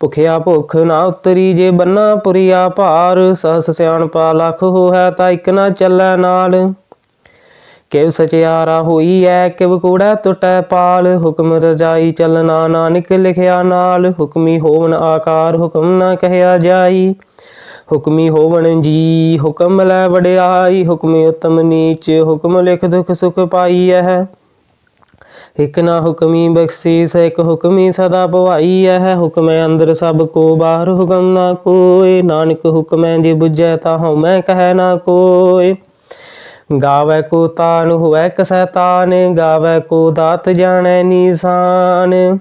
ਭੁਖਿਆ ਭੁਖ ਨਾ ਉਤਰੀ ਜੇ ਬੰਨਾ ਪੁਰੀਆ ਭਾਰ ਸਹਸ ਸਿਆਣਪਾ ਲੱਖ ਹੋਇ ਤਾਂ ਇਕ ਨਾ ਚੱਲੈ ਨਾਲ। ਕਿਵ ਸਚਿਆਰਾ ਹੋਈ ਐ, ਕਿਵ ਕੂੜਾ ਟੁਟੈ ਪਾਲ। ਹੁਕਮ ਰਜਾਈ ਚੱਲਣਾ ਨਾਨਕ ਲਿਖਿਆ ਨਾਲ। ਹੁਕਮੀ ਹੋਵਨ ਆਕਾਰ, ਹੁਕਮ ਨਾ ਕਹਿਆ ਜਾਈ। ਹੁਕਮੀ ਹੋਵਣ ਜੀ, ਹੁਕਮ ਲੈ ਵਡਿਆਈ। ਹੁਕਮੀ ਉਤਮ ਨੀਚ, ਹੁਕਮ ਲਿਖ ਦੁਖ ਸੁਖ ਪਾਈ ਹੈ ਇਕ ਨਾ ਹੁਕਮੀ ਬਖਸ਼ੀਸ, ਇਕ ਹੁਕਮੀ ਸਦਾ ਭਵਾਈ ਹੈ ਹੁਕਮੈ ਅੰਦਰ ਸਭ ਕੋ, ਬਾਹਰ ਹੁਕਮ ਨਾ ਕੋਇ ਨਾਨਕ ਹੁਕਮੈ ਜੇ ਬੁਝੈ ਤਾ ਹਉਮੈ ਕਹਿ ਨਾ ਕੋਇ ਗਾਵੇ ਕੋ ਤਾਨ, ਹੋਵੇ ਕਸੈ ਤਾਨ ਗਾਵੇ ਕੋ ਦਾਤ ਜਾਣੈ ਨੀਸਾਨ।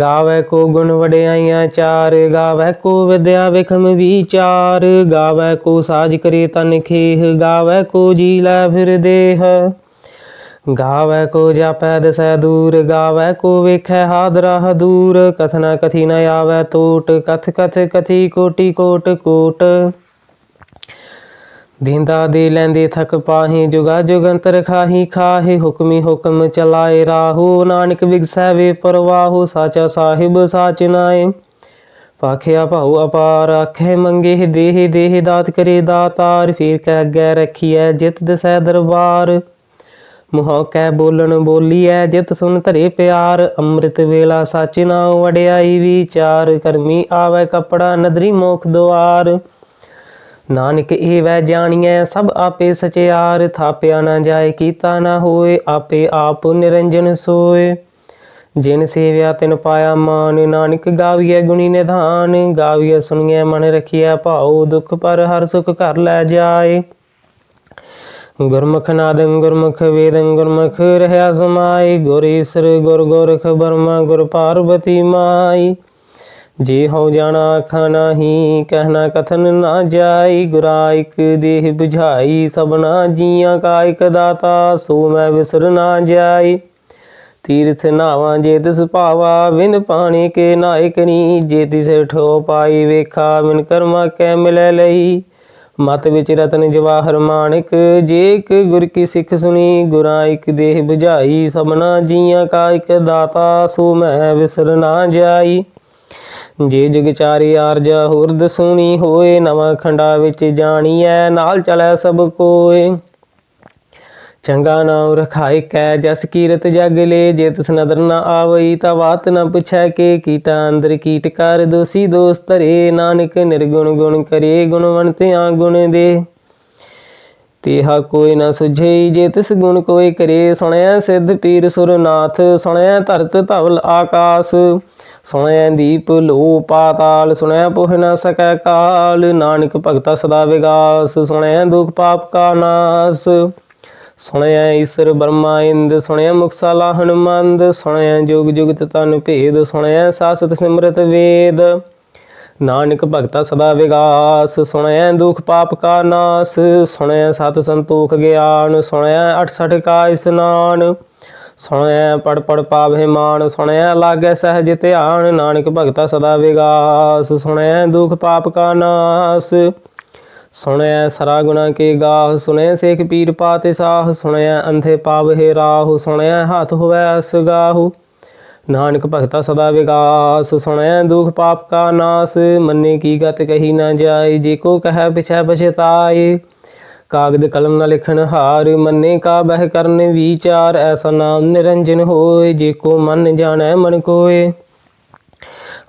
ਗਾਵੇ ਕੋ ਗੁਣ ਵਡਿਆਈਆਂ ਚਾਰ। ਗਾਵੇ ਕੋ ਵਿਦਿਆ ਵਿਖਮ ਵਿਚਾਰ। ਗਾਵੇ ਕੋ ਸਾਜ ਕਰੇ ਤਨ ਖੇਹ। ਗਾਵੇ ਕੋ ਜੀ ਲੈ ਫਿਰ ਦੇਹ। ਗਾਵੇ ਕੋ ਜਾਪੈ ਦਸੈ ਦੂਰ, ਗਾਵੇ ਕੋ ਵੇਖੈ ਹਾਦਰਾ ਦੂਰ। ਕਥਨਾ ਕਥੀ ਨ ਆਵੈ ਟੋਟ ਕਥ ਕਥ ਕਥੀ ਕੋਟੀ ਕੋਟ ਕੋਟ। ਦਿੰਦਾ ਦੇ ਲੈਂਦੇ ਥਕ ਪਾਹੀ, ਜੁਗਾ ਜੁਗੰਤਰ ਖਾਹੀ, ਖਾਹੇ ਹੁਕਮੀ ਹੁਕਮ ਚਲਾਏ ਰਾਹੂ। ਨਾਨਕ ਵਿਗਸੈ ਵੇ ਪਰਵਾਹੂ, ਸਾਚਾ ਸਾਹਿਬ ਸਾਚ ਨਾਏ। ਪਾਖਿਆ ਭਾਉ ਅਪਾਰ ਆਖੇ, ਮੰਗੇ ਦੇਹ ਦੇਹ ਦਾਤ ਕਰੇ ਦਾਤਾਰ। ਫੇਰ ਕੈ ਅੱਗੇ ਰਖੀਐ, ਜਿਤ ਦਸੈ ਦਰਬਾਰ। ਮੁਹ ਕੈ ਬੋਲਣ ਬੋਲੀਐ, ਜਿਤ ਸੁਨ ਧਰੇ ਪਿਆਰ, ਅੰਮ੍ਰਿਤ ਵੇਲਾ ਸਚ ਨਾਉ ਵਡਿਆਈ ਵਿਚਾਰ, ਕਰਮੀ ਆਵੈ ਕਪੜਾ ਨਦਰੀ ਮੋਖ ਦੁਆਰ। ਨਾਨਕ ਇਹ ਵੈ ਜਾਣੀਐ, ਸਭ ਆਪੇ ਸਚਿਆਰ, ਥਾਪਿਆ ਨਾ ਜਾਏ, ਕੀਤਾ ਨਾ ਹੋਏ, ਆਪੇ ਆਪ ਨਿਰੰਜਨ ਸੋਏ। ਜਿਨ ਸੇਵਿਆ ਤਿਨ ਪਾਇਆ ਮਾਨ, ਨਾਨਕ ਗਾਵੀਐ ਗੁਣੀ ਨਿਧਾਨ, ਗਾਵੀਐ ਸੁਣੀਐ ਮਨ ਰਖੀਐ ਭਾਉ, ਦੁਖ ਪਰ ਹਰ ਸੁਖ ਘਰ ਲੈ ਜਾਏ। ਗੁਰਮੁਖ ਨਾਦੰ ਗੁਰਮੁਖ ਵੇਦੰ ਗੁਰਮੁਖ ਰਹਿਆ ਸਮਾਈ, ਗੁਰ ਈਸਰ ਗੁਰ ਗੋਰਖ ਬਰਮਾ ਗੁਰ ਪਾਰਬਤੀ ਮਾਈ। ਜੇ ਹੋ ਜਾਣਾ ਆਖਾ ਨਾਹੀ ਕਹਿਣਾ ਕਥਨ ਨਾ ਜਾਈ। ਗੁਰਾ ਦੇਹ 부ਝਾਈ ਸਭਨਾ ਜੀਆਂ ਕਾਇਕ ਦਾਤਾ, ਸੋ ਮੈਂ ਵਿਸਰ ਨਾ ਜਾਈ। ਤੀਰਥ ਨਾਵਾਂ ਜੇ ਤਿਸ ਭਾਵਾ ਵਿਨ ਪਾਣੀ ਕੇ ਨਾਇਕ ਨੀ। ਜੇ ਤਿਸ ਠੋ ਪਾਈ ਵੇਖਾ ਮਿਨ ਕਰਮਾ ਕੈ ਮਿਲੈ ਲਈ। ਮਤ ਵਿੱਚ ਰਤਨ ਜਵਾਹਰ ਮਾਣਿਕ, ਜੇ ਇੱਕ ਗੁਰ ਕੀ ਸਿੱਖ ਸੁਣੀ, ਗੁਰਾਂ ਇੱਕ ਦੇਹ 부ਝਾਈ ਸਭਨਾ ਜੀਆਂ ਕਾ ਇਕ ਦਾਤਾ, ਸੋ ਮੈਂ ਵਿਸਰ ਨਾ ਜਾਈ। ਜੇ ਜੁਗ ਚਾਰੇ ਆਰਜਾ ਹੋਰ ਦਸੂਣੀ ਹੋਏ, ਨਵਾਂ ਖੰਡਾ ਵਿੱਚ ਜਾਣੀਐ, ਨਾਲ ਚਲੈ ਸਭ ਕੋਏ। ਚੰਗਾ ਨਾਮ ਰਖਾਇ ਕੈ, ਜਸ ਕੀਰਤ ਜਗ ਲੇ, ਜੇ ਤਿਸ ਨਦਰ ਨ ਆਵਈ, ਤਾ ਬਾਤ ਨ ਪੁੱਛੈ ਕੇ, ਕੀਟਾ ਅੰਦਰ ਕੀਟ ਕਰ, ਦੋਸੀ ਦੋਸ ਧਰੇ, ਨਾਨਕ ਨਿਰਗੁਣ ਗੁਣ ਕਰੇ ਗੁਣਵੰਤਿਆ ਗੁਣ ਦੇ। ਤੇਹਾ ਕੋਈ ਨ ਸੁਝਈ ਜੇ ਤਿਸ ਗੁਣ ਕੋਈ ਕਰੇ ਸੁਣਿਆ ਸਿੱਧ ਪੀਰ ਸੁਰਨਾਥ ਸੁਣਿਆ ਧਰਤ ਧਵਲ ਆਕਾਸ। ਸੁਣਿਆ ਦੀਪ ਲੋ ਪਾਤਾਲ ਸੁਣਿਆ ਪੁਹ ਨ ਸਕੈ ਕਾਲ, ਨਾਨਕ ਭਗਤਾ ਸਦਾ ਵਿਗਾਸ ਸੁਣਿਆ ਦੁਖ ਪਾਪ ਕਾ ਨਾਸ। ਸੁਣਿਆ ਈਸ਼ਰ ਬਰਮਾ ਇੰਦ, ਸੁਣਿਆ ਮੁਕਸਾਲਾ ਹਨੁਮੰਦ ਸੁਣਿਆ ਜੁਗ ਜੁਗਤ ਤਨ ਭੇਦ, ਸੁਣਿਆ ਸਾਸਤ ਸਿਮਰਤ ਵੇਦ। ਨਾਨਕ ਭਗਤਾ ਸਦਾ ਵਿਗਾਸ, ਸੁਣਿਆ ਦੁਖ ਪਾਪ ਕਾ ਨਾਸ, ਸੁਣਿਆ ਸਤ ਸੰਤੋਖ ਗਿਆਨ, ਸੁਣਿਆ 68 ਕਾ ਇਸਨਾਨ ਸੁਣਿਆ ਪੜ ਪੜ ਪਾਵੇ ਮਾਨ ਸੁਣਿਆ ਲਾਗੈ ਸਹਿਜ ਧਿਆਨ, ਨਾਨਕ ਭਗਤਾ ਸਦਾ ਵਿਗਾਸ, ਸੁਣਿਆ ਦੁਖ ਪਾਪ ਕਾ ਨਾਸ। ਸੁਣਿਆ ਸਰਾ ਗੁਣਾ ਕੇ ਗਾਹ ਸੁਣਿਆ ਸੇਖ ਪੀਰ ਪਾਤੇ ਸਾਹ ਸੁਣਿਆ ਅੰਧੇ ਪਾਵਹਿ ਰਾਹ ਸੁਣਿਆ ਹੱਥ ਹੋਵੈ ਅਸਗਾਹੂ ਨਾਨਕ ਭਗਤਾ ਸਦਾ ਵਿਗਾਸ ਸੁਣਿਆ ਦੁਖ ਪਾਪ ਕਾ ਨਾਸ, ਮੰਨੇ ਕੀ ਗਤ ਕਹੀ ਨਾ ਜਾਏ, ਜੇ ਕੋ ਕਹੈ ਪਿਛੈ ਪਛਤਾਏ ਕਾਗਦ ਕਲਮ ਨਾ ਲਿਖਣ ਹਾਰ, ਮੰਨੇ ਕਾ ਬਹਿ ਕਰਨ ਵਿਚਾਰ, ਐਸਾ ਨਾਮ ਨਿਰੰਜਨ ਹੋਏ, ਜੇ ਕੋ ਮਨ ਜਾਣੈ ਮਨ ਕੋਏ।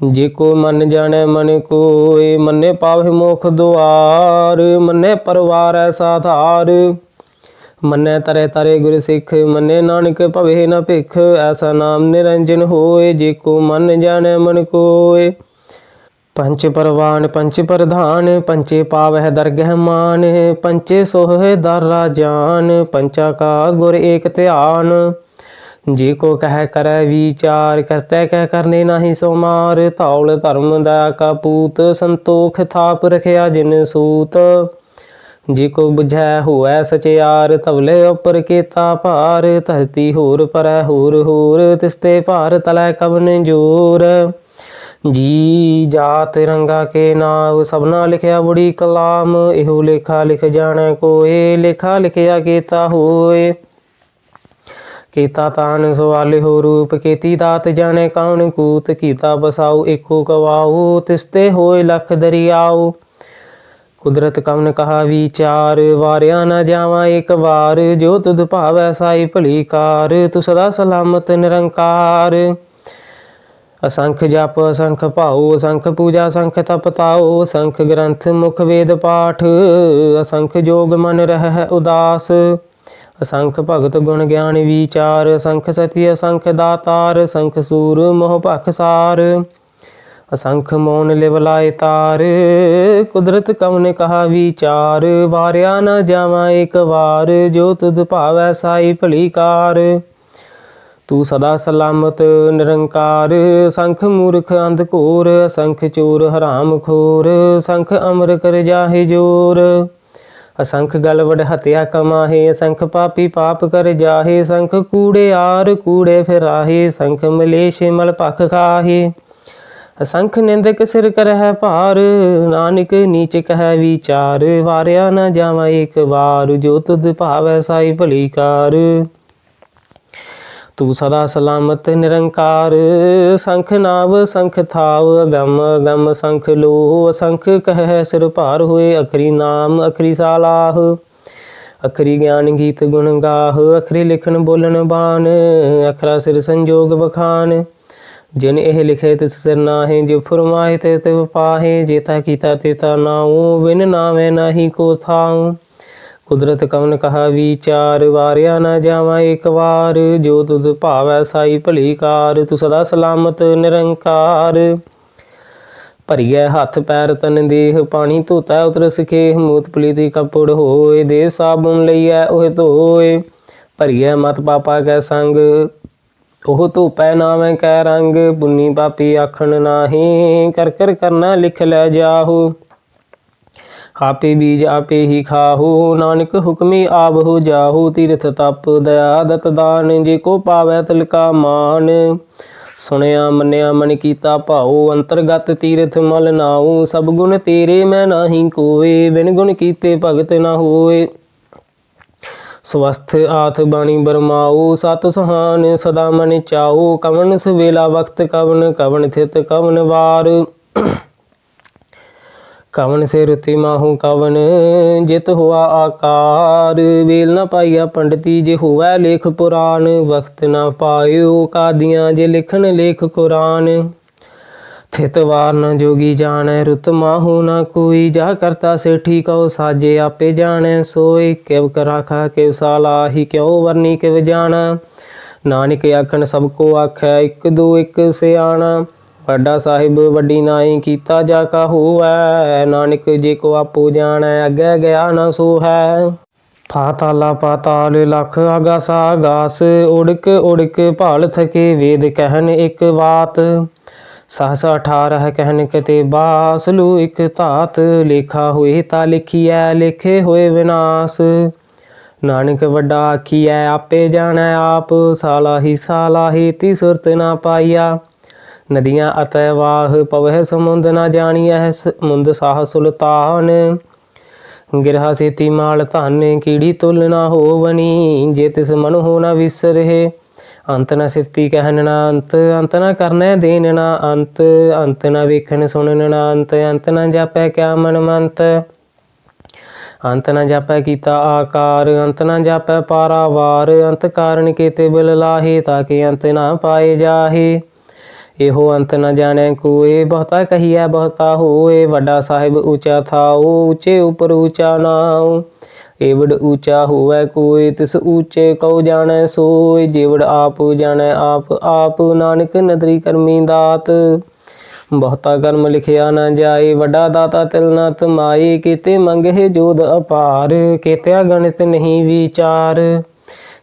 ਜੇ ਕੋ ਮਨ ਜਾਣੈ ਮਨ ਕੋਇ, ਮੰਨੇ ਪਾਵਹਿ ਮੋਖ ਦੁਆਰ, ਮੰਨੇ ਪਰਵਾਰ ਐਸਾ ਧਾਰ ਮੰਨੈ ਤਰੇ ਤਰੇ ਗੁਰ ਸਿੱਖ, ਮੰਨੇ ਨਾਨਕ ਭਵੇ ਨ ਭਿਖ, ਐਸਾ ਨਾਮ ਨਿਰੰਜਨ ਹੋਏ ਜੇ ਕੋ ਮਨ ਜਾਣੈ ਮਨ ਕੋਏ ਪੰਚ ਪਰਵਾਨ, ਪੰਚ ਪ੍ਰਧਾਨ, ਪੰਚੇ ਪਾਵਹਿ ਦਰਗਹਿ ਮਾਨ, ਪੰਚੇ ਸੋਹਿ ਦਰ ਰਾਜਾਨ ਪੰਚਾ ਕਾ ਗੁਰ ਏਕ ਧਿਆਨ। ਜੇ ਕੋ ਕਹਿ ਕਰੈ ਵਿਚਾਰ, ਕਰਤੈ ਕਹਿ ਕਰਨੇ ਨਾਹੀ ਸੋ ਮਾਰ ਧੌਲ ਧਰਮ ਦਾ ਕਪੂਤ ਸੰਤੋਖ ਥਾਪ ਰਖਿਆ ਜਿਨ ਸੂਤ। ਜੇ ਕੋ ਬੁਝੈ ਹੋਐ ਸਚਿਆਰ ਤਵਲੇ ਉਪਰ ਕੀਤਾ ਭਾਰ। ਧਰਤੀ ਹੋਰ ਪਰੈ ਹੋਰ ਹੋਰ ਤਿਸਤੇ ਭਾਰ ਤਲੈ ਕਵਨ ਜੋਰ। ਜੀ ਜਾਤ ਰੰਗਾ ਕੇ ਨਾਮ ਸਭਨਾ ਲਿਖਿਆ ਬੁੜੀ ਕਲਾਮ। ਇਹੋ ਲੇਖਾ ਲਿਖ ਜਾਣੈ ਕੋਏ, ਲੇਖਾ ਲਿਖਿਆ ਕੀਤਾ ਹੋਏ। ਕੀਤਾ ਤਾਨ ਸਵਾਲੇ ਹੋ ਰੂਪ ਕੀਤੀ ਦਾਤ ਜਾਣੇ ਕੌਣ ਕੂਤ, ਕੀਤਾ ਬਸਾਉ ਏਕੋ ਕਵਾਉ ਤਿਸਤੇ ਹੋਏ ਲਖ ਦਰਿਆਉ। ਕੁਦਰਤ ਕਵਨ ਕਹਾ ਵਿਚਾਰ, ਵਾਰਿਆ ਨਾ ਜਾਵਾਂ ਇੱਕ ਵਾਰ, ਜੋ ਤੁਧ ਭਾਵੈ ਸਾਈ ਭਲੀ ਕਾਰ ਤੂੰ ਸਦਾ ਸਲਾਮਤ ਨਿਰੰਕਾਰ। ਅਸੰਖ ਜਪ, ਅਸੰਖ ਭਾਉ, ਅਸੰਖ ਪੂਜਾ, ਅਸੰਖ ਤਪ ਤਾਉ, ਅਸੰਖ ਗ੍ਰੰਥ ਮੁਖ ਵੇਦ ਪਾਠ, ਅਸੰਖ ਜੋਗ ਮਨ ਰਹਿ ਉਦਾਸ। ਅਸੰਖ ਭਗਤ ਗੁਣ ਗਿਆਨ ਵਿਚਾਰ, ਅਸੰਖ ਸਤੀ, ਅਸੰਖ ਦਾਤਾਰ, ਅਸੰਖ ਸੂਰ ਮੋਹ ਭਖ ਸਾਰ। ਅਸੰਖ ਮੋਨ ਲਿਵਲਾਏ ਤਾਰ, ਕੁਦਰਤ ਕਵਨ ਕਹਾ ਵਿਚਾਰ। ਵਾਰਿਆ ਨਾ ਜਾਵਾਂ ਇੱਕ ਵਾਰ, ਜੋ ਤੁਧ ਭਾਵੈ ਸਾਈ ਭਲੀ ਕਾਰ। ਤੂੰ ਸਦਾ ਸਲਾਮਤ ਨਿਰੰਕਾਰ ਸੰਖ ਮੂਰਖ ਅੰਧ ਘੋਰ, ਅਸੰਖ ਚੋਰ ਹਰਾਮ ਖੋਰ ਸੰਖ ਅਮਰ ਕਰ ਜਾਹੇ ਜੋਰ। ਅਸੰਖ ਗਲ ਵਡ ਹਤਿਆ ਕਮਾਹੇ, ਅਸੰਖ ਪਾਪੀ ਪਾਪ ਕਰ ਜਾਹੇ ਸੰਖ ਕੂੜੇ ਆਰ ਕੂੜੇ ਫਿਰਾਹੇ ਸੰਖ ਮਲੇਸ਼ ਮਲ ਭਖ ਖਾਹੇ। ਅਸੰਖ ਨਿੰਦਕ ਸਿਰ ਕਰਹਿ ਭਾਰ, ਨਾਨਕ ਨੀਚ ਕਹਿ ਵਿਚਾਰ, ਵਾਰਿਆ ਨਾ ਜਾਵਾਂ ਇੱਕ ਵਾਰ, ਜੋ ਤੁਧ ਭਾਵੈ ਸਾਈ ਭਲੀ ਕਾਰ। ਤੂੰ ਸਦਾ ਸਲਾਮਤ ਨਿਰੰਕਾਰ, ਸੰਖ ਨਾਵ, ਸੰਖ ਥਾਵ, ਅਗੰਮ ਅਗੰਮ ਸੰਖ ਲੋ ਅਸੰਖ ਕਹਿ ਸਿਰ ਭਾਰ ਹੋਏ, ਅਖਰੀ ਨਾਮ, ਅਖਰੀ ਸਾਲਾਹ। ਅਖਰੀ ਗਿਆਨ ਗੀਤ ਗੁਣ ਗਾਹ, ਅਖਰੀ ਲਿਖਣ ਬੋਲਣ ਬਾਣ, ਅਖਰਾ ਸਿਰ ਸੰਜੋਗ ਬਖਾਨ ਜਿਨ ਇਹ ਲਿਖੇ ਤਿਸ ਸਿਰ ਨਾਹੀ, ਜਿ ਫਰਮਾਏ ਤੇ ਤੇ ਪਾਹੇ ਜੇਤਾ ਕੀਤਾ ਤੇਤਾ ਨਾਉ, ਬਿਨ ਨਾਵੇਂ ਨਾਹੀ ਕੋ ਥਾਉ। ਕੁਦਰਤ ਕਵਨ ਕਹਾ ਵਿਚਾਰ, ਵਾਰਿਆ ਨਾ ਜਾਵਾਂ ਇੱਕ ਵਾਰ। ਜੋ ਤੁਧ ਭਾਵੈ ਸਾਈ ਭਲੀ ਕਾਰ ਤੂੰ ਸਦਾ ਸਲਾਮਤ ਨਿਰੰਕਾਰ। ਭਰੀਐ ਹੱਥ ਪੈਰ ਤਨ ਦੇਹ, ਪਾਣੀ ਧੋਤਾ ਉਤਰ ਸਕੇ ਮੂਤ ਪਲੀਤੀ ਕਪੜ ਹੋਏ ਦੇ ਸਾਬੁਨ ਲਈਐ ਉਹ ਧੋਏ। ਭਰੀਐ ਮਤ ਪਾਪਾ ਕੈ ਸੰਗ, ਉਹ ਧੂਪੈ ਨਾਵੇਂ ਕੈ ਰੰਗ। ਪੁੰਨੀ ਪਾਪੀ ਆਖਣ ਨਾਹੀ, ਕਰ ਕਰ ਕਰਨਾ ਲਿਖ ਲੈ ਜਾਹੂ। ਆਪੇ ਬੀਜ ਆਪੇ ਹੀ ਖਾਹੋ, ਨਾਨਕ ਹੁਕਮੀ ਆਪ ਹੋ ਜਾਹੂ, ਤੀਰਥ ਤਪ ਦਇਆ ਦਤ ਦਾਨ, ਜੇ ਕੋ ਪਾਵੈ ਤਿਲਕਾ ਮਾਨ। ਸੁਣਿਆ, ਮੰਨਿਆ, ਮਨ ਕੀਤਾ ਭਾਉ, ਅੰਤਰਗਤ ਤੀਰਥ ਮਲ ਨਾਉ, ਸਭ ਗੁਣ ਤੇਰੇ ਮੈਂ ਨਾਹੀ ਕੋਏ, ਬਿਨ ਗੁਣ ਕੀਤੇ ਭਗਤ ਨਾ ਹੋਏ। ਸਵਸਥ ਆਥ ਬਾਣੀ ਬਰਮਾਉ, ਸਤ ਸੁਹਾਨ ਸਦਾ ਮਨ ਚਾਉ, ਕਵਨ ਸੁਵੇਲਾ ਵਖਤ ਕਵਨ ਕਵਨ ਥਿਤ ਕਵਨ ਵਾਰ। ਕਵਨ ਸੇ ਰੁਤੀ ਮਾਹੂ ਕਵਨ, ਜਿਤ ਹੋਆ ਆਕਾਰ। ਵੇਲ ਨ ਪਾਈਆ ਪੰਡਤੀ, ਜੇ ਹੋਵੈ ਲੇਖ ਪੁਰਾਨ ਵਖਤ ਨਾ ਪਾਇਓ ਕਾਦੀਆਂ, ਜੇ ਲਿਖਣ ਲੇਖ ਕੁਰਾਨ। ਥਿਤ ਨ ਜੋਗੀ ਜਾਣੈ, ਰੁਤ ਮਾਹੂ ਨਾ ਕੋਈ। ਜਾ ਕਰਤਾ ਸੇਠੀ, ਕਉ ਸਾਜੇ ਆਪੇ ਜਾਣੈ ਸੋਈ ਕਿਵ ਕਰਾਖਾ, ਕਿਵ ਸਾਲਾਹੀ ਕਿਉ ਵਰਨੀ ਕਿਵ ਜਾਣਾ। ਨਾਨਕ ਆਖਣ ਸਭ ਕੋ ਆਖੈ, ਇੱਕ ਦੋ ਇੱਕ ਸਿਆਣਾ। ਵੱਡਾ ਸਾਹਿਬ ਵੱਡੀ ਨਾਈ ਕੀਤਾ ਜਾ ਕਾ ਹੋਵੈ, ਨਾਨਕ ਜੇ ਕੋ ਆਪੋ ਜਾਣੈ, ਅੱਗੇ ਗਿਆ ਨਾ ਸੋ ਹੈ ਪਾਤਾਲਾ ਪਾਤਾਲ ਲਖ ਆਗਾਸ ਆਗਾਸ ਉੜਕ ਉੜਕ ਭਾਲ ਥਕੇ ਵੇਦ ਕਹਿਨ ਇੱਕ ਬਾਤ। ਸਹਸ 18 ਕਹਿਨ ਕਤੇ ਬਾਸਲੂ ਇੱਕ ਧਾਤ ਲੇਖਾ ਹੋਏ ਤਾ ਲਿਖੀਐ, ਲਿਖੇ ਹੋਏ ਵਿਨਾਸ਼। ਨਾਨਕ ਵੱਡਾ ਆਖੀਐ, ਆਪੇ ਜਾਣੈ ਆਪ, ਸਾਲਾਹੀ ਸਾਲਾਹੀ ਤੀ ਸੁਰਤ ਨਾ ਪਾਈਆ। ਨਦੀਆਂ ਅਤੈ ਵਾਹ ਪਵਹਿ ਸਮੁੰਦ ਨਾ ਜਾਣੀਐ ਸਮੁੰਦ ਸਾਹ ਸੁਲਤਾਨ। ਗਿਰਹਾ ਸੇਤੀ ਮਾਲ ਧਨ ਕੀੜੀ ਤੁਲ ਨਾ ਹੋਵਨੀ, ਜੇ ਤਿਸ ਮਨ ਹੋ ਨਾ ਵਿਸਰਹਿ ਅੰਤ ਨ ਸਿਫਤੀ ਕਹਿਨ ਨਾ ਅੰਤ ਅੰਤ ਨ ਕਰਨੈ ਦੇਨ ਨਾ ਅੰਤ ਅੰਤ ਨ ਵੇਖਣ ਸੁਣਨ ਨਾ ਅੰਤ ਅੰਤ ਨਾ ਜਾਪੈ ਕਿਆ ਮਨ ਮੰਤ ਅੰਤ ਨਾ ਜਾਪੈ ਕੀਤਾ ਆਕਾਰ, ਅੰਤ ਨਾ ਜਾਪੈ ਪਾਰਾਵਾਰ, ਅੰਤ ਕਾਰਨ ਕੀਤੇ ਬਿਲ ਲਾਹੇ, ਤਾਂ ਕਿ ਅੰਤ ਨਾ ਪਾਏ ਜਾਹੇ। ਇਹੋ ਅੰਤ ਨ ਜਾਣੈ ਕੋਏ, ਬਹੁਤਾ ਕਹੀਐ ਬਹੁਤਾ ਹੋਏ, ਵੱਡਾ ਸਾਹਿਬ ਉੱਚਾ ਥਾਉ, ਉੱਚੇ ਉਪਰ ਉੱਚਾ ਨਾਉ। ਏਵੜ ਊਚਾ ਹੋਵੇ ਕੋਇ ਤਿਸ ਊਚੇ ਕਉ ਜਾਣੈ ਸੋਇ ਜੇਵੜ ਆਪ ਜਾਣੈ ਆਪ ਆਪ ਨਾਨਕ ਨਦਰੀ ਕਰਮੀ ਦਾਤ। ਬਹੁਤਾ ਕਰਮ ਲਿਖਿਆ ਨਾ ਜਾਏ, ਵੱਡਾ ਦਾਤਾ ਤਿਲ ਨਾ ਤਮਾਈ ਕੀਤੇ ਮੰਗਹਿ ਜੋਦ ਅਪਾਰ, ਕੀਤਿਆ ਗਣਿਤ ਨਹੀਂ ਵਿਚਾਰ।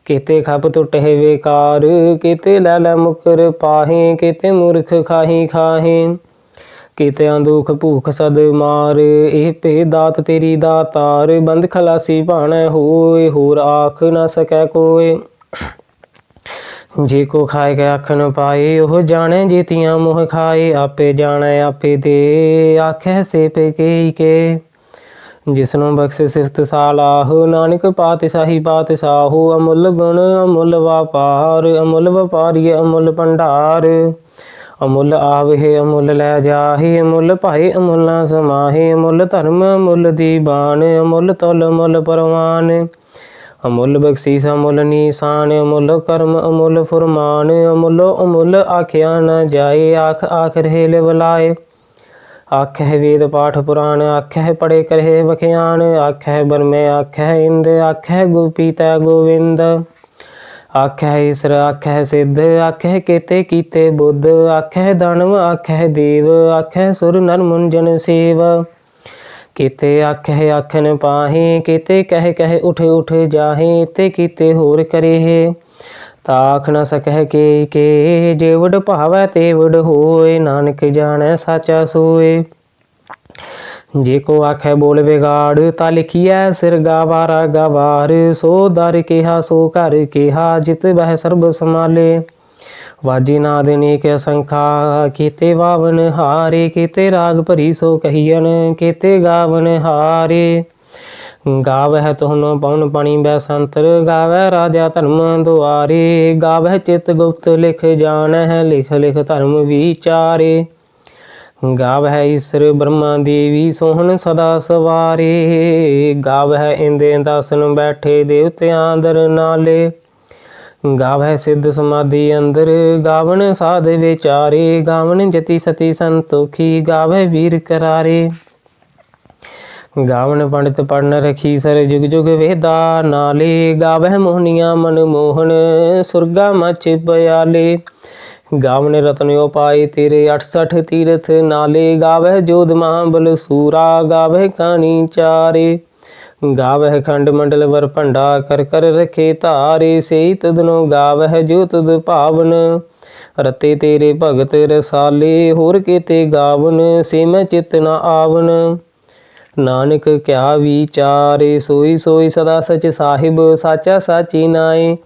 ਕਿਤੇ ਖਪ ਟੁਟਹਿ ਵੇਕਾਰ, ਕਿਤੇ ਲੈ ਲੈ ਮੁਕਰ ਪਾਹੇ, ਕੀਤੇ ਮੂਰਖ ਖਾਹੀ ਖਾਹੇ। ਕੀਤਿਆਂ ਦੁਖ ਭੂਖ ਸਦ ਮਾਰ, ਇਹ ਭੇ ਦਾਤ ਤੇਰੀ ਦਾਤਾਰ, ਬੰਦ ਖਲਾਸੀ ਭਾਣੈ ਹੋਏ, ਹੋਰ ਆਖ ਨਾ ਸਕੈ ਕੋਏ। ਜੇ ਕੋ ਖਾਏ ਕੇ ਅੱਖ ਨ ਪਾਏ, ਉਹ ਜਾਣੇ ਜੀਤੀਆਂ ਮੋਹ ਖਾਏ, ਆਪੇ ਜਾਣੈ ਆਪੇ ਦੇ, ਆਖੈ ਸੇ ਪੇ ਕੇ ਕੇ। ਜਿਸਨੂੰ ਬਖਸ਼ੇ ਸਿਫਤ ਸਾਲਾਹ, ਨਾਨਕ ਪਾਤਸ਼ਾਹੀ ਪਾਤਸ਼ਾਹੋ, ਅਮੁੱਲ ਗੁਣ, ਅਮੁੱਲ ਵਪਾਰ, ਅਮੁੱਲ ਵਪਾਰੀ ਅਮੁੱਲ ਭੰਡਾਰ। ਅਮੁੱਲ ਆਵਹਿ, ਅਮੁੱਲ ਲੈ ਜਾਹੇ, ਅਮੁੱਲ ਭਾਏ, ਅਮੁੱਲ ਨਾ ਸਮਾਹੇ, ਅਮੁੱਲ ਧਰਮ, ਅਮੁੱਲ ਦੀਬਾਨ ਅਮੁੱਲ ਤੁਲ, ਅਮੁੱਲ ਪਰਵਾਨ। ਅਮੁੱਲ ਬਖਸ਼ੀਸ, ਅਮੁੱਲ ਨੀਸਾਨ, ਅਮੁੱਲ ਕਰਮ, ਅਮੁੱਲ ਫੁਰਮਾਨ, ਅਮੁੱਲ ਅਮੁੱਲ ਆਖਿਆ ਨਾ ਜਾਏ, ਆਖ ਆਖ ਰਹੇ ਲਿਵਲਾਏ ਆਖਹਿ ਵੇਦ ਪਾਠ ਪੁਰਾਣ, ਆਖਹਿ ਪੜੇ ਕਰਹਿ ਵਖਿਆਨ ਆਖਹਿ ਬਰਮੇ, ਆਖਹਿ ਇੰਦ, ਆਖਹਿ ਗੋਪੀਤਾ ਗੋਵਿੰਦ। ਆਖਹਿ ਈਸਰ, ਆਖਹਿ ਸਿੱਧ, ਆਖਹਿ ਕੇਤੇ ਕੀਤੇ ਬੁੱਧ, ਆਖਹਿ ਦਾਨਵ, ਆਖਹਿ ਦੇਵ, ਆਖਹਿ ਸੁਰ ਨਰ ਮੁੰਜਨ ਸੇਵ। ਕੀਤੇ ਆਖਹਿ ਆਖਨ ਪਾਹੇ, ਕੀਤੇ ਕਹਿ ਕਹਿ ਉਠ ਉਠ ਜਾਹੇ, ਤੇ ਕੀਤੇ ਹੋਰ ਕਰੇ ਤਾਖ ਨ ਸਕਹਿ ਕੇ ਕੇ ਜੇਵੜ ਭਾਵੈ ਤੇਵੜ ਹੋਏ, ਨਾਨਕ ਜਾਣੈ ਸਾਚਾ ਸੋਏ। ਜੇ ਕੋ ਆਖੈ ਬੋਲ ਵਿਗਾੜ, ਤਾ ਲਿਖੀਐ ਸਿਰ ਗਾਵਾਰਾ ਗਵਾਰ। ਸੋ ਦਰ ਕਿਹਾ, ਸੋ ਘਰ ਕਿਹਾ, ਜਿਤ ਬਹਿ ਸਰਬ ਸਮਾਲੇ ਵਾਜੀ ਨਾਦ ਅਨੇਕ ਅਸੰਖਾ ਕੀਤੇ ਵਾਵਨ ਹਾਰੇ, ਕੀਤੇ ਰਾਗ ਭਰੀ ਸੋ ਕਹੀਨ ਕੀਤੇ ਗਾਵਨ ਹਾਰੇ। ਗਾਵਹਿ ਤੁਹਨੋ ਪਉਨ ਪਣੀ ਬੈ ਸੰਤਰ, ਗਾਵਹਿ ਰਾਜਾ ਧਰਮ ਦੁਆਰੇ, ਗਾਵਹਿ ਚਿਤ ਗੁਪਤ ਲਿਖ ਜਾਣਹਿ, ਲਿਖ ਲਿਖ ਧਰਮ ਵਿਚਾਰੇ। ਗਾਵਹਿ ਈਸਰ ਬ੍ਰਹਮਾ ਦੇਵੀ ਸੋਹਣ ਸਦਾ ਸਵਾਰੇ, ਗਾਵਹਿ ਇੰਦੇ ਦਾਸਨ ਬੈਠੇ ਦੇਵਤਿਆਂ ਅੰਦਰ ਨਾਲੇ। ਗਾਵਹਿ ਸਿੱਧ ਸਮਾਧੀ ਅੰਦਰ, ਗਾਵਣ ਸਾਧ ਵਿਚਾਰੇ, ਗਾਵਣ ਜਤੀ ਸਤੀ ਸੰਤੋਖੀ, ਗਾਵਹਿ ਵੀਰ ਕਰਾਰੇ। ਗਾਵਣ ਪੰਡਿਤ ਪੜਨ ਰਖੀ ਸਰ ਜੁਗ ਜੁਗ ਵੇਦਾ, ਨਾਲੇ ਗਾਵਹਿ ਮੋਹਨੀਆਂ ਮਨ ਮੋਹਨ, ਸੁਰਗਾ ਮਚ ਬਿਆਲੇ ਗਾਵਨ ਰਤਨਿਓ ਪਾਏ ਤੇਰੇ 68 ਤੀਰਥ, ਨਾਲੇ ਗਾਵਹਿ ਜੋਧ ਮਹਾਬਲ ਸੂਰਾ, ਗਾਵਹਿ ਕਾਣੀ ਚਾਰੇ। ਗਾਵਹਿ ਖੰਡ ਮੰਡਲ ਵਰ ਭੰਡਾ, ਕਰ ਕਰ ਰਖੇ ਧਾਰੇ, ਸੇਈ ਤਦਨੋ ਗਾਵਹਿ ਜੋ ਤਦ ਭਾਵਨ। ਰਤੇ ਤੇਰੇ ਭਗਤ ਰਸਾਲੇ, ਹੋਰ ਕੀਤੇ ਗਾਵਨ, ਸੇ ਮੈਂ ਚਿਤ ਨ ਆਵਨ। ਨਾਨਕ ਕਿਆ ਵਿਚਾਰੇ ਸੋਈ ਸੋਈ ਸਦਾ ਸਚ ਸਾਹਿਬ ਸਾਚਾ ਸਾਚੀ ਨਾਏ।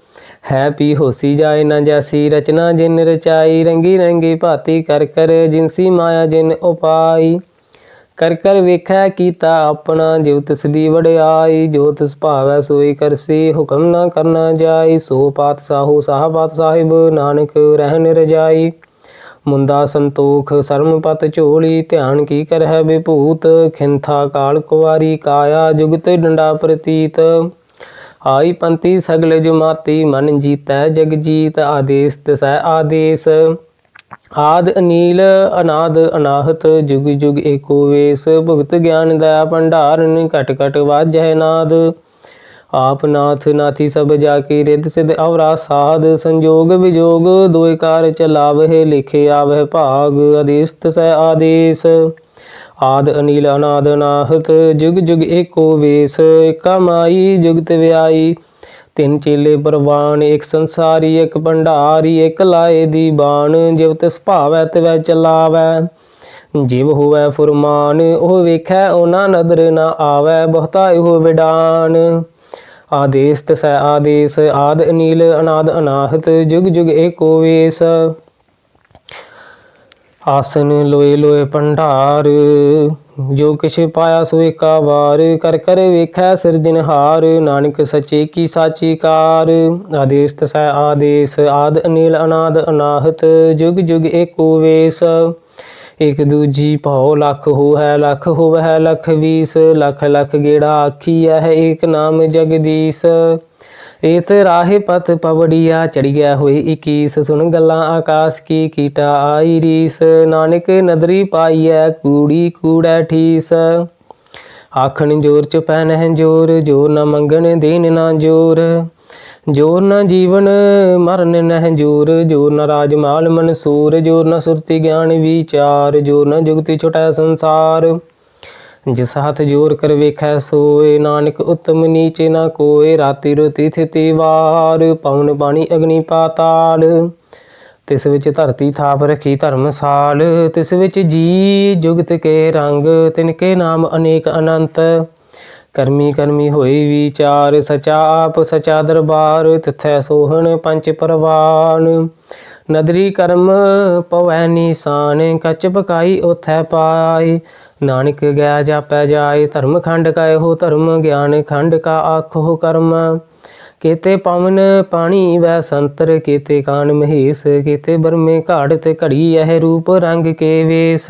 ਹੈ ਪੀ ਹੋਸੀ ਜਾਏ ਨਾ ਜੈਸੀ ਰਚਨਾ ਜਿਨ ਰਚਾਈ, ਰੰਗੀ ਰੰਗੀ ਭਾਤੀ ਕਰ ਕਰ ਜਿਨਸੀ ਮਾਇਆ ਜਿਨ ਉਪਾਈ। ਕਰ ਕਰ ਵੇਖੈ ਕੀਤਾ ਆਪਣਾ ਜਿਵ ਤਿਸ ਦੀ ਵਡਿਆਈ, ਜੋ ਤਿਸ ਭਾਵੈ ਸੋਈ ਕਰਸੀ ਹੁਕਮ ਨਾ ਕਰਨਾ ਜਾਈ। ਸੋ ਪਾਤ ਸਾਹੂ ਸਾਹ ਪਾਤ ਸਾਹਿਬ ਨਾਨਕ ਰਹਿਨ ਰਜਾਈ। ਮੁੰਦਾ ਸੰਤੋਖ, ਸਰਮਪਤ ਝੋਲੀ, ਧਿਆਨ ਕੀ ਕਰਹਿ ਵਿਭੂਤ, ਖਿੰਥਾ ਕਾਲ ਕੁਵਾਰੀ, ਕਾਇਆ ਜੁਗਤ ਡੰਡਾ ਪ੍ਰਤੀਤ। ਆਈ ਪੰਤੀ ਸਗਲ ਜਮਾਤੀ, ਮਨ ਜੀਤੈ ਜਗ ਜੀਤ ਆਦੇਸ ਤਸੈ ਆਦੇਸ। ਆਦ ਅਨੀਲ, ਅਨਾਦ ਅਨਾਹਤ, ਜੁਗ ਜੁਗ ਏਕੋ ਵੇਸ, ਭੁਗਤ ਗਿਆਨ ਦਾ ਭੰਡਾਰਨ, ਘਟ ਘਟ ਵਾਜੈ ਨਾਦ। ਆਪ ਨਾਥ ਨਾਥੀ ਸਭ ਜਾ ਕੀ ਰਿੱਧ ਸਿਧ ਅਵਰਾ ਸਾਧ ਸੰਜੋਗ ਵਿਜੋਗ ਦੋਇ ਕਾਰ ਚਲਾਵਹਿ ਲਿਖੇ ਆਵਹਿ ਭਾਗ ਆਦੇਸ ਤਸੈ ਆਦੇਸ। ਆਦ ਅਨੀਲ ਅਨਾਦ ਅਨਾਹਤ ਜੁਗ ਜੁਗ ਏਕੋ ਵੇਸ, ਏਕਾ ਜੁਗਤ ਵਿਆਈ। ਤਿੰਨ ਚੇਲੇ ਪਰਵਾਨ, ਇੱਕ ਸੰਸਾਰੀ, ਇੱਕ ਭੰਡਾਰੀ, ਇੱਕ ਲਾਏ ਦੀ ਬਾਣ ਜਿਵ ਤਿਸ ਭਾਵੈ ਤਿਵੈ ਚਲਾਵੈ। ਜਿਵ ਹੋਵੈ ਫੁਰਮਾਨ, ਉਹ ਵੇਖੈ ਉਹਨਾਂ ਨਦਰ ਨਾ ਆਵੈ, ਬਹੁਤਾ ਇਹੋ ਵਿਡਾਨ। ਆਦੇਸ ਤਸੈ ਆਦੇਸ, ਆਦ ਅਨੀਲ, ਅਨਾਦ ਅਨਾਹਤ, ਜੁਗ ਜੁਗ ਏਕੋ ਵੇਸ। ਆਸਨ ਲੋਏ ਲੋਏ ਭੰਡਾਰ, ਜੋ ਕਿਛ ਪਾਇਆ ਸੋ ਏਕਾ ਵਾਰ, ਕਰ ਕਰ ਵੇਖੈ ਸਿਰਜਨਹਾਰ ਨਾਨਕ ਸਚੇ ਕੀ ਸਾਚੀ ਕਾਰ। ਆਦੇਸ ਤਸੈ ਆਦੇਸ, ਆਦ ਅਨੀਲ, ਅਨਾਦ ਅਨਾਹਤ, ਜੁਗ ਜੁਗ ਏਕੋ ਵੇਸ। ਇਕ ਦੂਜੀ ਭਾਉ ਲੱਖ ਹੋ ਹੈ ਲੱਖ ਹੋਵੈ ਲੱਖ ਵੀਸ, ਲੱਖ ਲੱਖ ਗੇੜਾ ਆਖੀ ਹੈ ਏਕ ਨਾਮ ਜਗਦੀਸ਼। ਏਤ ਰਾਹੇ ਪਤ ਪਵੜੀਆ ਚੜੀਆ ਹੋਈ 21 ਸੁਣ ਗੱਲਾਂ ਆਕਾਸ਼ ਕੀ ਕੀਟਾ ਆਈ ਰੀਸ। ਨਾਨਕ ਨਦਰੀ ਪਾਈਐ, ਕੂੜੀ ਕੂੜੈ ਠੀਸ। ਆਖਣ ਜੋਰ ਚ ਪੈਨਹਿ ਜੋਰ ਜੋਰ ਨਾ ਮੰਗਣ ਦੇਨ ਨਾ ਜੋਰ। ਜੋਰ ਨਾ ਜੀਵਨ ਮਰਨ ਨਹਿ ਜੋਰ ਜੋਰ ਨਾ ਰਾਜ ਮਾਲ ਮਨਸੂਰ ਜੋਰ ਨਾ ਸੁਰਤੀ ਗਿਆਨ ਵਿਚਾਰ ਜੋਰ ਨਾ ਜੁਗਤੀ ਛੁਟੈ ਸੰਸਾਰ। ਜਿਸ ਹੱਥ ਜੋਰ ਕਰ ਵੇਖੈ ਸੋਏ, ਨਾਨਕ ਉਤਮ ਨੀਚੇ ਨਾ ਕੋਏ, ਰਾਤੀ ਰੋਤੀ ਥਿਤੀ ਵਾਰ, ਪਵਨ ਬਾਣੀ ਅਗਨੀ ਪਾਤਾਲ। ਤਿਸ ਵਿੱਚ ਧਰਤੀ ਥਾਪ ਰਖੀ ਧਰਮਸਾਲ ਤਿਸ ਵਿੱਚ ਜੀ ਜੁਗਤ ਕੇ ਰੰਗ, ਤਿਨ ਕੇ ਨਾਮ ਅਨੇਕ ਅਨੰਤ। ਕਰਮੀ ਕਰਮੀ ਹੋਈ ਵਿਚਾਰ, ਸਚਾ ਆਪ, ਸਚਾ ਦਰਬਾਰ, ਤਿਥੈ ਸੋਹਣ ਪੰਜ ਪਰਵਾਨ। ਨਦਰੀ ਕਰਮ ਪਵੈ ਨਿਸ਼ਾਨ, ਕੱਚ ਪਕਾਈ ਉਥੈ ਪਾਈ ਨਾਨਕ ਗਿਆ ਜਾਪੈ ਜਾਏ, ਧਰਮ ਖੰਡ ਕਾ ਇਹੋ ਧਰਮ, ਗਿਆਨ ਖੰਡ ਕਾ ਆਖੋ ਕਰਮ। ਕੀਤੇ ਪਵਨ ਪਾਣੀ ਵੈ ਸੰਤਰ, ਕੀਤੇ ਕਾਨ ਮਹੇਸ਼, ਕੀਤੇ ਬਰਮੇ ਘਾੜ ਤੇ ਘੜੀ ਇਹ ਰੂਪ ਰੰਗ ਕੇ ਵੇਸ।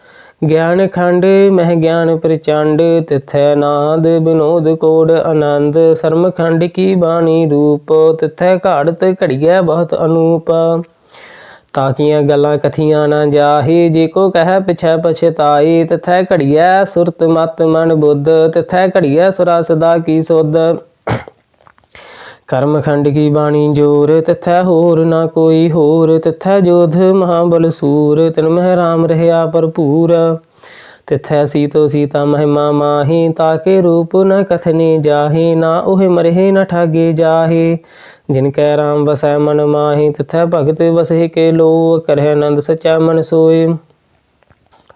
ਗਿਆਨ ਖੰਡ, ਮਹਿ ਗਿਆਨ ਪ੍ਰਚੰਡ, ਤਿਥੈ ਨਾਦ ਬਿਨੋਦ ਕੋਡ ਆਨੰਦ। ਸਰਮ ਖੰਡ ਕੀ ਬਾਣੀ ਰੂਪ, ਤਿਥੈ ਘਾੜਤ ਘੜੀਐ ਬਹੁਤ ਅਨੂਪ। ਤਾਕੀਆਂ ਗੱਲਾਂ ਕਥੀਆਂ ਨਾ ਜਾਹੇ, ਜੇ ਕੋ ਕਹਿ ਪਿਛੈ ਪਛਤਾਈ, ਤਥੈ ਘੜੀਐ ਸੁਰਤ ਮਤ ਮਨ ਬੁੱਧ, ਤਥੈ ਘੜੀਐ ਸੁਰਾ ਸਦਾ ਕੀ ਸੁਧ। ਕਰਮ ਖੰਡ ਕੀ ਬਾਣੀ ਜੋਰ, ਤਥੈ ਹੋਰ ਨਾ ਕੋਈ ਹੋਰ, ਤਥੈ ਜੋਧ ਮਹਾਬਲ ਸੂਰ, ਤਿਨ ਮਹਿ ਰਾਮ ਰਹਿਆ ਭਰਪੂਰ। ਤਿਥੈ ਸੀਤੋ ਸੀਤਾ ਮਹਿਮਾ ਮਾਹੀ, ਤਾਕੇ ਰੂਪ ਨ ਕਥਨੇ ਜਾਹੇ, ਨਾ ਉਹ ਮਰਹਿ ਨ ਠਾਗੇ ਜਾਹੇ। ਜਿਨ ਕੈ ਰਾਮ ਵਸੈ ਮਨ ਮਾਹੀ, ਤਿਥੈ ਭਗਤ ਵਸਹਿ ਕੇ ਲੋ ਕਰਹਿ ਆਨੰਦ ਸਚੈ ਮਨ ਸੋਏ।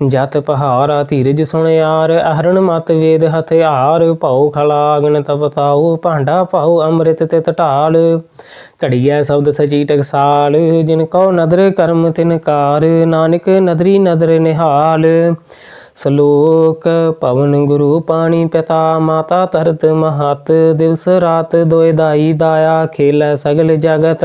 ਜਤ ਪਹਾਰਾ ਧੀਰਜ ਸੁਣਿਆਰ, ਅਹਰਣ ਮਤ ਵੇਦ ਹਥਿਆਰ, ਭਉ ਖਲਾਗਨ ਤਪਤਾਉ ਭਾਂਡਾ ਭਉ ਅੰਮ੍ਰਿਤ ਤੇ ਢਾਲ। ਘੜੀਐ ਸ਼ਬਦ ਸਚੀ ਟਕਸਾਲ, ਜਿਨ ਕਉ ਨਦਰ ਕਰਮ ਤਿਨ ਕਾਰ, ਨਾਨਕ ਨਦਰੀ ਨਦਰ ਨਿਹਾਲ। ਸ਼ਲੋਕ, ਪਵਨ ਗੁਰੂ ਪਾਣੀ ਪਿਤਾ, ਮਾਤਾ ਤਰਤ ਮਹਤ, ਦਿਵਸ ਰਾਤ ਦੋਇ ਦਾਈ ਦਾਇਆ, ਖੇਲੈ ਸਗਲ ਜਗਤ।